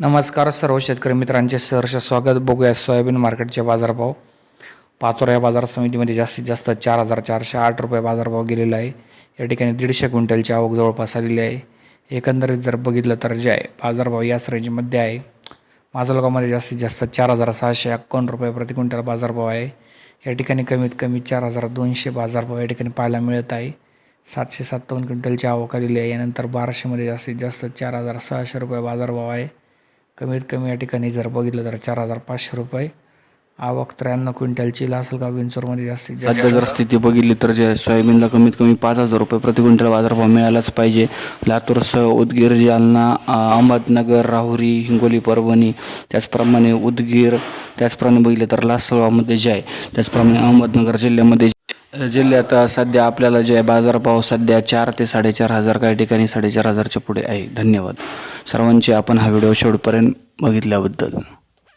नमस्कार सर्व शेतकरी मित्रांचे सहर्ष स्वागत. बघूया सोयाबीन मार्केटचे बाजारभाव. पाचोरा या बाजार समितीमध्ये जास्तीत जास्त चार हजार चारशे आठ रुपये बाजारभाव गेलेला आहे. या ठिकाणी दीडशे क्विंटलची आवक जवळपास आलेली आहे. एकंदरीत जर बघितलं तर जे आहे बाजारभाव याच रेंजमध्ये आहे. माजलगावमध्ये जास्तीत जास्त चार हजार सहाशे एक्कावन्न रुपये प्रति क्विंटल बाजारभाव आहे. या ठिकाणी कमीत कमी चार हजार दोनशे बाजारभाव या ठिकाणी पाहायला मिळत आहे. सातशे सत्तावन्न क्विंटलची आवक आलेली आहे. यानंतर बाराशेमध्ये जास्तीत जास्त चार हजार सहाशे रुपये बाजारभाव आहे. कमीत कमी या ठिकाणी जर बघितलं तर चार हजार पाचशे रुपये. आवक त्र्याण्णव क्विंटलची लासलगाव विंचूरमध्ये जास्तीत जास्त. सध्या जर स्थिती बघितली तर जे सोयाबीनला कमीत कमी पाच हजार रुपये प्रति क्विंटल बाजारभाव मिळालाच पाहिजे. लातूरसह उदगीर जालना अ, अहमदनगर राहुरी हिंगोली परभणी त्याचप्रमाणे उदगीर त्याचप्रमाणे बघितलं तर लासलगावमध्ये जे आहे त्याचप्रमाणे अहमदनगर जिल्ह्यामध्ये जिल्ह्यात सध्या आपल्याला जे आहे बाजारभाव सध्या चार ते साडेचार हजार काही ठिकाणी साडेचार हजारच्या पुढे आहे. धन्यवाद. सर्वांचे आपण हा व्हिडिओ शेवटपर्यंत बघितल्याबद्दल.